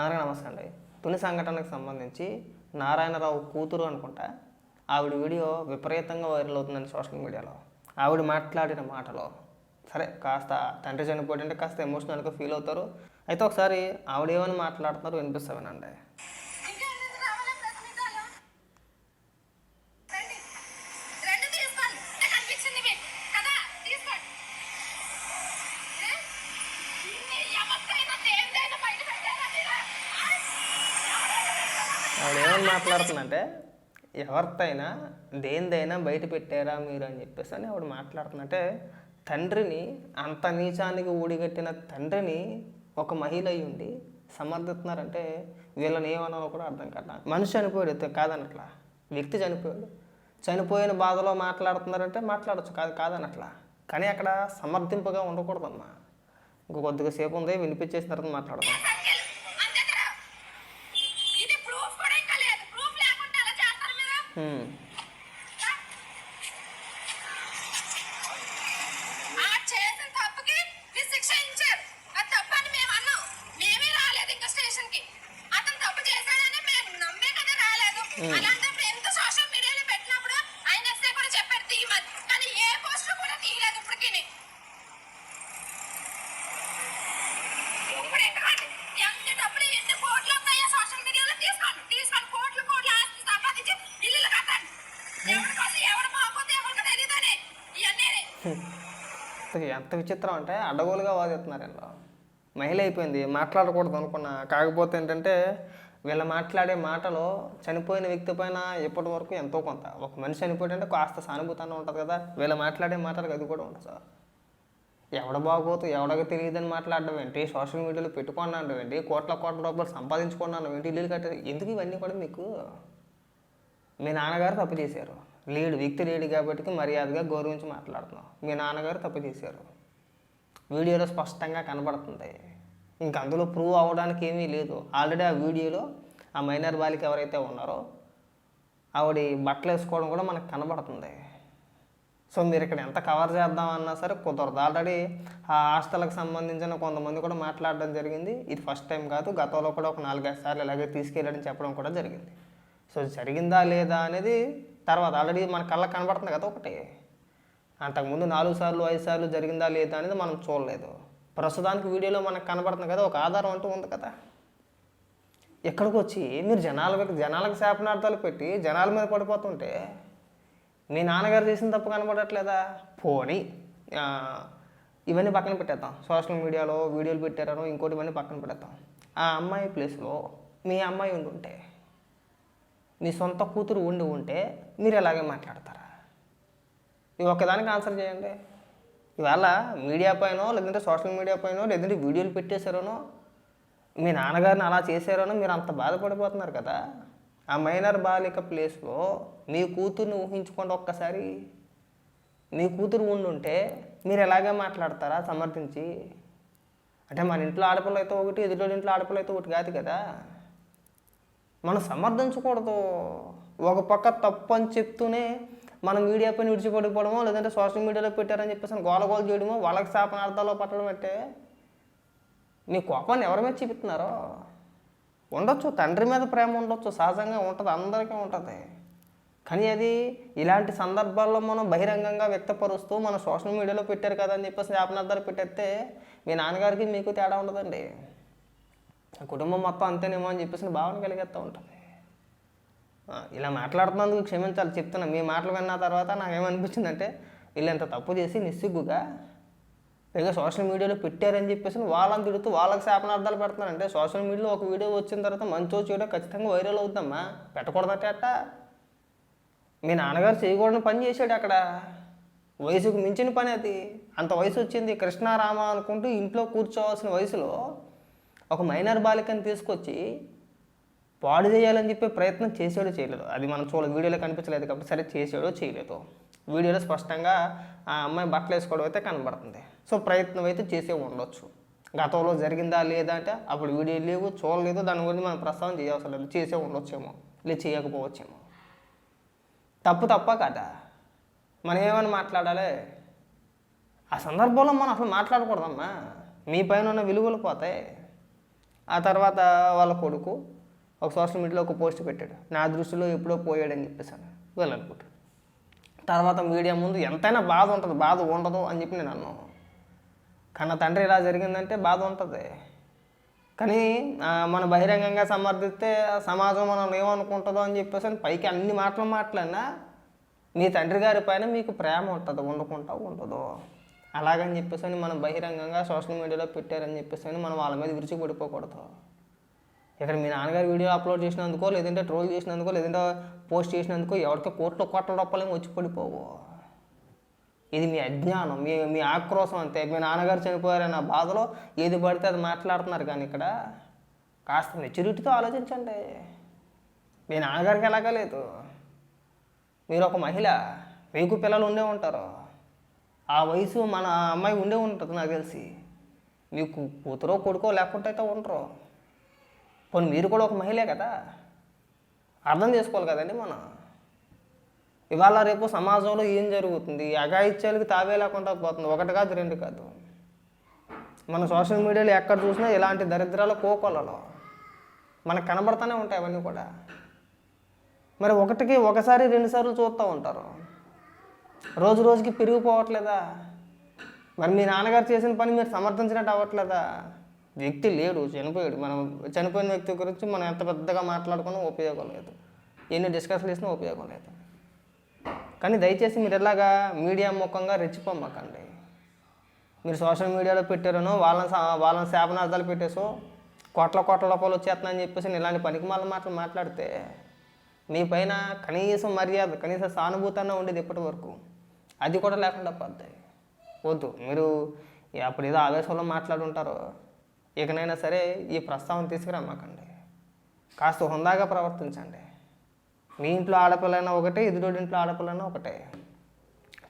అందరికీ నమస్తే అండి. తుని సంఘటనకు సంబంధించి నారాయణరావు కూతురు అనుకుంటా ఆవిడ వీడియో విపరీతంగా వైరల్ అవుతుందండి సోషల్ మీడియాలో. ఆవిడ మాట్లాడిన మాటలో సరే కాస్త తండ్రి చనిపోయింటే కాస్త ఎమోషనల్గా ఫీల్ అవుతారు. అయితే ఒకసారి ఆవిడ ఏమని మాట్లాడుతున్నారు వినిపిస్తా వినండి మాట్లాడుతుందంటే ఎవరితైనా దేనిదైనా బయట పెట్టారా మీరు అని చెప్పేసి అని ఆవిడ మాట్లాడుతుందంటే తండ్రిని అంత నీచానికి ఊడిగట్టిన తండ్రిని ఒక మహిళ అయి ఉండి సమర్థిస్తున్నారంటే వీళ్ళని ఏమన్నా కూడా అర్థం కాదు మనిషి చనిపోయాడు కాదని కాదనట్లా? వ్యక్తి చనిపోయాడు. చనిపోయిన బాధలో మాట్లాడుతున్నారంటే మాట్లాడచ్చు కాదు కాదనట్లా? కానీ అక్కడ సమర్థింపుగా ఉండకూడదమ్మా. ఇంకో కొద్దిగా సేపు ఉంది వినిపించేసిన తర్వాత మాట్లాడదాం సంఖ్యలు. అంతేనా? ఇది ప్రూఫ్ కూడా ఇంకా లేదు. ప్రూఫ్ లేకుండా ఎలా చేస్తారు మీరు? హ్మ్. ఆ చేసిన తప్పుకి మీరు శిక్ష ఇచ్చారు. అది తప్పని మేము అన్నాం. మేమే రాలేదు ఇంకా స్టేషన్కి. అతను తప్పు చేశాడని మేము నమ్మే కదా రాలేదు. అలాంటప్పుడు ఎంత సోషల్ మీడియాలో పెట్టినప్పుడు ఆయన ఎస్ఐ కూడా చెప్పారు తీయమని. కానీ ఏ పోస్టర్ కూడా తీయలేదు ఇప్పటికిని. ఇప్పుడు ఎందుకంటే ఎన్ని డబ్బులు ఎన్ని కోట్లు వస్తాయో సోషల్ మీడియాలో తీసుకోండి. తీసుకొని కోట్లు కోట్లు ఆస్తి సంపాదించి ఇల్లులు కట్టండి. ఎవరి కోసం ఎవరు మాపోతే ఎవరికి తెలియదని ఇవన్నీ అసలు ఎంత విచిత్రం అంటే అడ్డగోలుగా వాదిస్తున్నారు వీళ్ళు. మహిళ అయిపోయింది మాట్లాడకూడదు అనుకున్నా. కాకపోతే ఏంటంటే వీళ్ళ మాట్లాడే మాటలో చనిపోయిన వ్యక్తి పైన ఇప్పటి వరకు ఎంతో కొంత. ఒక మనిషి చనిపోయిందంటే కాస్త సానుభూతంగా ఉంటుంది కదా. వీళ్ళ మాట్లాడే మాటలకు అది కూడా ఉంటుంది సార్. ఎవడ బాగోతు ఎవడకి తెలియదని మాట్లాడడం ఏంటి? సోషల్ మీడియాలో పెట్టుకున్నాడు ఏంటి? కోట్ల కోట్ల రూపాయలు సంపాదించుకున్నాను ఏంటి? ఇల్లు కట్టారు ఎందుకు ఇవన్నీ కూడా మీకు? మీ నాన్నగారు తప్పు చేశారు. లేడు వ్యక్తి లేడు కాబట్టి మర్యాదగా గౌరవించి మాట్లాడుతున్నాం. మీ నాన్నగారు తప్పు చేశారు. వీడియోలో స్పష్టంగా కనబడుతుంది. ఇంక అందులో ప్రూవ్ అవ్వడానికి ఏమీ లేదు. ఆల్రెడీ ఆ వీడియోలో ఆ మైనర్ బాలిక ఎవరైతే ఉన్నారో ఆవిడ బట్టలు వేసుకోవడం కూడా మనకు కనబడుతుంది. సో మీరు ఇక్కడ ఎంత కవర్ చేద్దామన్నా సరే కుదరదు. ఆల్రెడీ ఆ హాస్టల్కి సంబంధించిన కొంతమంది కూడా మాట్లాడడం జరిగింది. ఇది ఫస్ట్ టైం కాదు. గతంలో కూడా ఒక నాలుగైదు సార్లు ఇలాగే తీసుకెళ్ళడం చెప్పడం కూడా జరిగింది. సో జరిగిందా లేదా అనేది తర్వాత ఆల్రెడీ మన కళ్ళకి కనబడుతుంది కదా ఒకటి. అంతకుముందు నాలుగు సార్లు ఐదు సార్లు జరిగిందా లేదా అనేది మనం చూడలేదు. ప్రస్తుతానికి వీడియోలో మనకు కనబడుతుంది కదా ఒక ఆధారం అంటూ ఉంది కదా. ఎక్కడికి వచ్చి మీరు జనాలకు జనాలకు శాపనార్థాలు పెట్టి జనాల మీద పడిపోతుంటే మీ నాన్నగారు చేసిన తప్పు కనబడట్లేదా? పోనీ. ఇవన్నీ పక్కన పెట్టేద్దాం. సోషల్ మీడియాలో వీడియోలు పెట్టారనో ఇంకోటి ఇవన్నీ పక్కన పెట్టేద్దాం ఆ అమ్మాయి ప్లేస్లో మీ అమ్మాయి ఉండి నీ మీ సొంత కూతురు ఉండి ఉంటే మీరు ఎలాగే మాట్లాడతారా? ఇవి ఒక్కదానికి ఆన్సర్ చేయండి. ఇవాళ మీడియా పైనో లేదంటే సోషల్ మీడియా పైనో లేదంటే వీడియోలు పెట్టేశారనో మీ నాన్నగారిని అలా చేశారనో మీరు అంత బాధపడిపోతున్నారు కదా. ఆ మైనర్ బాలిక ప్లేస్లో మీ కూతుర్ని ఊహించుకోండి ఒక్కసారి. మీ కూతురు ఉండుంటే మీరు ఎలాగే మాట్లాడతారా సమర్థించి? అంటే మన ఇంట్లో ఆడపిల్ల అయితే ఒకటి ఎదుటి ఇంట్లో ఆడపిల్ల అయితే ఒకటి కాదు కదా. మనం సమర్థించకూడదు. ఒక పక్క తప్పు అని చెప్తూనే మనం మీడియా పైన విడిచిపడిపోవడమో లేదంటే సోషల్ మీడియాలో పెట్టారని చెప్పేసి గోల గోల చేయడమో వాళ్ళకి శాపనార్థాలు పట్టడం అంటే నీ కోపాన్ని ఎవరి మీద చూపిస్తున్నారో? ఉండొచ్చు తండ్రి మీద ప్రేమ ఉండొచ్చు సహజంగా ఉంటుంది అందరికీ ఉంటుంది. కానీ అది ఇలాంటి సందర్భాల్లో మనం బహిరంగంగా వ్యక్తపరుస్తూ మన సోషల్ మీడియాలో పెట్టారు కదా అని చెప్పేసి శాపనార్థాలు పెట్టేస్తే మీ నాన్నగారికి మీకు తేడా ఉండదండి. కుటుంబం మొత్తం అంతేనేమో అని చెప్పేసి భావన కలిగేస్తూ ఉంటుంది ఇలా మాట్లాడుతున్నందుకు క్షమించాలి చెప్తున్నా. మీ మాటలు విన్న తర్వాత నాకేమనిపించిందంటే వీళ్ళు ఎంత తప్పు చేసి నిస్సిగ్గుగా పైగా సోషల్ మీడియాలో పెట్టారని చెప్పేసి వాళ్ళని తిడుతూ వాళ్ళకి శాపనార్థాలు పెడుతున్నారంటే సోషల్ మీడియాలో ఒక వీడియో వచ్చిన తర్వాత మంచో చెడో ఖచ్చితంగా వైరల్ అవుతుందమ్మా పెట్టకూడదట అట్ట మీ నాన్నగారు చేయకూడని పని చేశాడు అక్కడ. వయసుకు మించిన పని అది. అంత వయసు వచ్చింది కృష్ణారామ అనుకుంటూ ఇంట్లో కూర్చోవాల్సిన వయసులో ఒక మైనర్ బాలికని తీసుకొచ్చి పాడు చేయాలని చెప్పే ప్రయత్నం చేసాడో చేయలేదు. అది మనం చూడ వీడియోలో కనిపించలేదు కాబట్టి సరే చేసాడో చేయలేదు. వీడియోలో స్పష్టంగా ఆ అమ్మాయి బట్టలు వేసుకోవడం అయితే కనబడుతుంది. సో ప్రయత్నం అయితే చేసే ఉండొచ్చు. గతంలో జరిగిందా లేదా అంటే అప్పుడు వీడియో లేవు చూడలేదు. దాని గురించి మనం ప్రస్తావన చేయవసరం లేదు చేసే ఉండొచ్చేమో లేదు చేయకపోవచ్చేమో. తప్పు తప్ప కదా. మనం ఏమని మాట్లాడాలి? ఆ సందర్భంలో మనం అసలు మాట్లాడకూడదమ్మా. మీ పైన ఉన్న విలువలు పోతాయి. ఆ తర్వాత వాళ్ళ కొడుకు ఒక సోషల్ మీడియాలో ఒక పోస్ట్ పెట్టాడు. నా దృష్టిలో ఎప్పుడో పోయాడని చెప్పేసాను వీళ్ళు తర్వాత మీడియా ముందు ఎంతైనా బాధ ఉంటుంది బాధ ఉండదు అని చెప్పి నేను అన్నాను. కన్న తండ్రి ఇలా జరిగిందంటే బాధ ఉంటుంది. కానీ మన బహిరంగంగా సమర్థిస్తే సమాజం మనం ఏమనుకుంటుందో అని చెప్పేసి పైకి అన్ని మాటలు మాట్లాడినా మీ తండ్రి గారి పైన మీకు ప్రేమ ఉంటుంది వండుకుంటా ఉండదు. అలాగని చెప్పేసి అని మనం బహిరంగంగా సోషల్ మీడియాలో పెట్టారని చెప్పేసి అని మనం వాళ్ళ మీద విరిచి పడిపోకూడదు. ఇక్కడ మీ నాన్నగారు వీడియో అప్లోడ్ చేసినందుకో లేదంటే ట్రోల్ చేసినందుకో లేదంటే పోస్ట్ చేసినందుకో ఎవరికో కోట్ల కోట్ల రూపాయలు వచ్చి పడిపోవు. ఇది మీ అజ్ఞానం మీ మీ ఆక్రోశం అంతే. మీ నాన్నగారు చనిపోయారన్న బాధలో ఏది పడితే అది మాట్లాడుతున్నారు కానీ ఇక్కడ కాస్త మెచ్యూరిటీతో ఆలోచించండి. మీ నాన్నగారికి ఎలాగలేదు మీరు ఒక మహిళ మీకు పిల్లలు ఉండే ఉంటారు. ఆ వయసు మన అమ్మాయి ఉండే ఉంటుంది నాకు తెలిసి. మీకు కూతురో కొడుకో లేకుంటే అయితే ఉండరు. పోనీ మీరు కూడా ఒక మహిళే కదా? అర్థం చేసుకోవాలి కదండి మనం. ఇవాళ రేపు సమాజంలో ఏం జరుగుతుంది? అగాయిత్యాలకి తావే లేకుండా పోతుంది. ఒకటి కాదు రెండు కాదు. మన సోషల్ మీడియాలో ఎక్కడ చూసినా ఇలాంటి దరిద్రాల కోకొలలో. మనకు కనబడుతూనే ఉంటాయి అవన్నీ కూడా. మరి ఒకటికి ఒకసారి రెండుసార్లు చూస్తూ ఉంటారు. రోజు రోజుకి పెరిగిపోవట్లేదా మరి మీ నాన్నగారు చేసిన పని మీరు సమర్థించినట్టు అవ్వట్లేదా? వ్యక్తి లేడు చనిపోయాడు. మనం చనిపోయిన వ్యక్తి గురించి మనం ఎంత పెద్దగా మాట్లాడుకున్నా ఉపయోగం లేదు. ఎన్ని డిస్కషన్ చేసినా ఉపయోగం లేదు. కానీ దయచేసి మీరు ఎలాగా మీడియా ముఖంగా రెచ్చిపోమ్మకండి మీరు సోషల్ మీడియాలో పెట్టారనో వాళ్ళని వాళ్ళని శాపనార్థాలు పెట్టేసో కోట్ల కోట్ల రూపాయలు వచ్చేస్తున్నాయని చెప్పేసి నేను ఇలాంటి పనికి మాల మాటలు మాట్లాడితే మీ పైన కనీసం మర్యాద కనీసం సానుభూతంగా ఉండేది ఇప్పటి వరకు. అది కూడా లేకుండా పోద్ది. వద్దు. మీరు అప్పుడు ఏదో ఆవేశంలో మాట్లాడుంటారో ఇకనైనా సరే ఈ ప్రస్తావన తీసుకురమ్మకండి. కాస్త హుందాగా ప్రవర్తించండి. మీ ఇంట్లో ఆడపిల్లైనా ఒకటే ఎదుటి ఇంట్లో ఆడపిల్లైనా ఒకటే.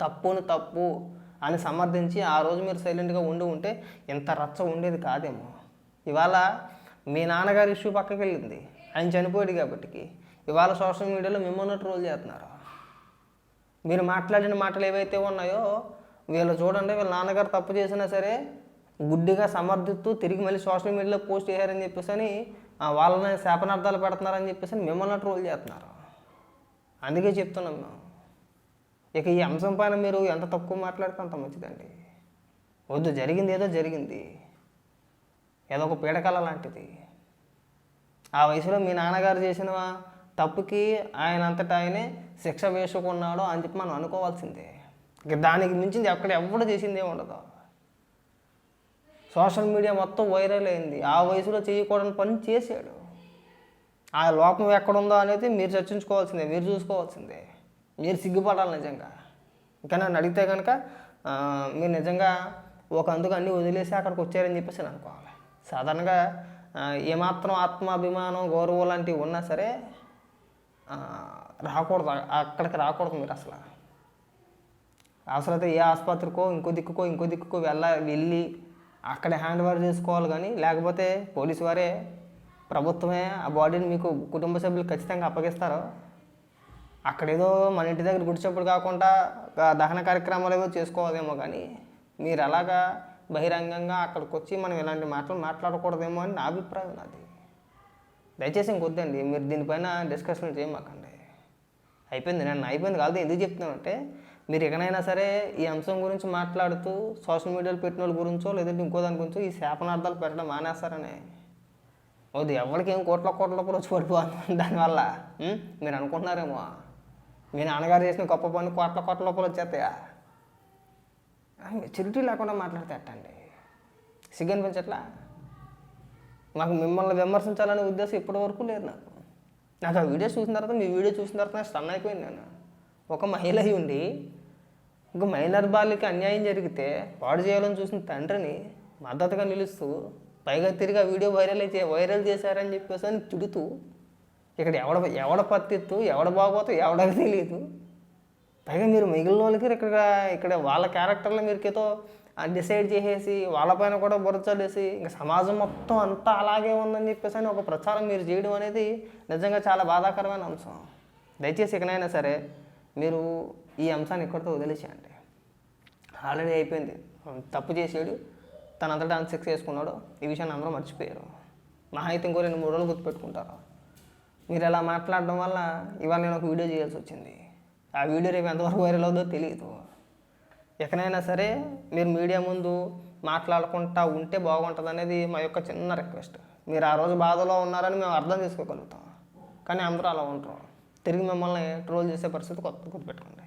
తప్పుని తప్పు అని సమర్థించి ఆ రోజు మీరు సైలెంట్గా ఉండి ఉంటే ఇంత రచ్చ ఉండేది కాదేమో. ఇవాళ మీ నాన్నగారి ఇష్యూ పక్కకి వెళ్ళింది ఆయన చనిపోయాడు కాబట్టికి. ఇవాళ సోషల్ మీడియాలో మిమ్మల్ని ట్రోల్ చేస్తున్నారు. మీరు మాట్లాడిన మాటలు ఏవైతే ఉన్నాయో వీళ్ళు చూడండి వీళ్ళ నాన్నగారు తప్పు చేసినా సరే గుడ్డిగా సమర్థిస్తూ తిరిగి మళ్ళీ సోషల్ మీడియాలో పోస్ట్ చేశారని చెప్పేసి అని వాళ్ళని శాపనార్థాలు పెడుతున్నారని చెప్పేసి అని మిమ్మల్ని ట్రోల్ చేస్తున్నారు. అందుకే చెప్తున్నాం మేము. ఇక ఈ అంశం పైన మీరు ఎంత తక్కువ మాట్లాడితే అంత మంచిదండి. వద్దు జరిగింది ఏదో జరిగింది. ఏదో ఒక పీడకల లాంటిది. ఆ వయసులో మీ నాన్నగారు చేసిన తప్పుకి ఆయన అంతటా ఆయనే శిక్ష వేసుకున్నాడో అని చెప్పి మనం అనుకోవాల్సిందే. ఇక దానికి మించింది ఎక్కడ ఎవడు చేసిందే ఉండదు. సోషల్ మీడియా మొత్తం వైరల్ అయింది. ఆ వయసులో చేయకూడని పని చేశాడు. ఆ లోపం ఎక్కడుందో అనేది మీరు చర్చించుకోవాల్సిందే మీరు చూసుకోవాల్సిందే. మీరు సిగ్గుపడాలి నిజంగా. ఇంకా నన్ను అడిగితే కనుక మీరు నిజంగా ఒక అందుకు అన్నీ వదిలేసి అక్కడికి వచ్చారని చెప్పేసి నేను అనుకోవాలి. సాధారణంగా ఏమాత్రం ఆత్మాభిమానం గౌరవం లాంటివి ఉన్నా సరే రాకూడదు. అక్కడికి రాకూడదు మీరు అసలు. అవసరమైతే ఏ ఆసుపత్రికో ఇంకో దిక్కుకో ఇంకో దిక్కుకో వెళ్ళ వెళ్ళి అక్కడ హ్యాండ్ ఓవర్ చేసుకోవాలి కానీ లేకపోతే పోలీసు వారే ప్రభుత్వమే ఆ బాడీని మీకు కుటుంబ సభ్యులు ఖచ్చితంగా అప్పగిస్తారు. అక్కడేదో మన ఇంటి దగ్గర గుడిచేప్పుడు కాకుండా దహన కార్యక్రమాలు ఏవో చేసుకోవాలేమో కానీ మీరు అలాగా బహిరంగంగా అక్కడికి వచ్చి మనం ఇలాంటి మాటలు మాట్లాడకూడదేమో అని నా అభిప్రాయం నాది. దయచేసి ఇంకొద్దండి మీరు దీనిపైన డిస్కషన్ చేయమాకండి. అయిపోయింది. నన్ను అయిపోయింది కాదు ఎందుకు చెప్తున్నానంటే మీరు ఎక్కడైనా సరే ఈ అంశం గురించి మాట్లాడుతూ సోషల్ మీడియాలో పెట్టిన వాళ్ళ గురించో లేదంటే ఇంకో దాని గురించో ఈ శాపనార్థాలు పెట్టడం మానేస్తారని. వద్దు ఎవరికి ఏం కోట్ల కోట్ల రూపాయలు వచ్చి పడిపోతుంది దానివల్ల? మీరు అనుకుంటున్నారేమో. మీ నాన్నగారు చేసిన గొప్ప పని కోట్ల కోట్ల లోపల వచ్చేస్తాయా? మెచ్యూరిటీ లేకుండా మాట్లాడితే ఎట్టండి? సిగ్గు అనిపించట్లా? నాకు మిమ్మల్ని విమర్శించాలనే ఉద్దేశం ఇప్పటి వరకు లేదు నాకు. నాకు ఆ వీడియో చూసిన తర్వాత మీ వీడియో చూసిన తర్వాత నాకు స్టన్ అయిపోయింది నేను ఒక మహిళ అయి ఉండి ఒక మైనర్ బాలికి అన్యాయం జరిగితే పాడు చేయాలని చూసిన తండ్రిని మద్దతుగా నిలుస్తూ పైగా తిరిగి ఆ వీడియో వైరల్ అయితే వైరల్ చేశారని చెప్పేసి అని తిడుతూ ఇక్కడ ఎవడ ఎవడ పత్తిత్తు ఎవడ బాగోతో ఎవడకి తెలియదు. పైగా మీరు మిగిలిన వాళ్ళకి ఇక్కడ ఇక్కడ వాళ్ళ క్యారెక్టర్లో మీరు డిసైడ్ చేసేసి వాళ్ళపైన కూడా బురచలేసి ఇంకా సమాజం మొత్తం అంతా అలాగే ఉందని చెప్పేసి అని ఒక ప్రచారం మీరు చేయడం అనేది నిజంగా చాలా బాధాకరమైన అంశం. దయచేసి ఇకనైనా సరే మీరు ఈ అంశాన్ని ఇక్కడితో వదిలేసేయండి. ఆల్రెడీ అయిపోయింది. తప్పు చేసాడు తన అంతటా ఆయన శిక్ష చేసుకున్నాడు ఈ విషయాన్ని అందరూ మర్చిపోయారు. మహా అయితే ఇంకో రెండు మూడు రోజులు గుర్తుపెట్టుకుంటారు. మీరు ఇలా మాట్లాడడం వల్ల ఇవాళ నేను ఒక వీడియో చేయాల్సి వచ్చింది. ఆ వీడియో రేపు ఎంతవరకు వైరల్ అవుతుందో తెలియదు. ఎక్కడైనా సరే మీరు మీడియా ముందు మాట్లాడుకుంటా ఉంటే బాగుంటుంది అనేది మా యొక్క చిన్న రిక్వెస్ట్. మీరు ఆ రోజు బాధలో ఉన్నారని మేము అర్థం చేసుకోగలుగుతాం. కానీ అందరూ అలా ఉంటారు తిరిగి మిమ్మల్ని ట్రోల్ చేసే పరిస్థితి కొత్త గుర్తుపెట్టుకోండి.